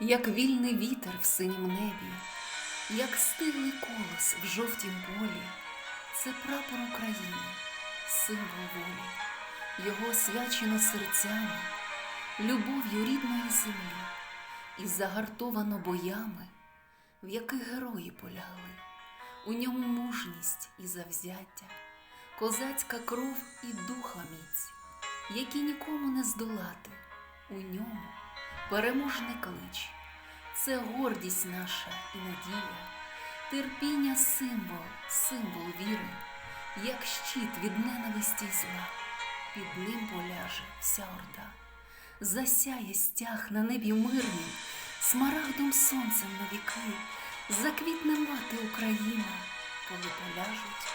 як вільний вітер в синім небі, як стиглий колос в жовтім полі, це прапор України, символ волі, його освячено серцями, любов'ю рідної землі і загартовано боями, в яких герої полягли, у ньому мужність і завзяття, козацька кров і духа міць, які нікому не здолати, у ньому переможний клич, це гордість наша і надія, терпіння символ, символ віри, як щит від ненависті зла, під ним поляже вся орда, засяє стяг на небі мирним, смарагдом сонцем на віки, заквітне мати Україна, коли поляжуть.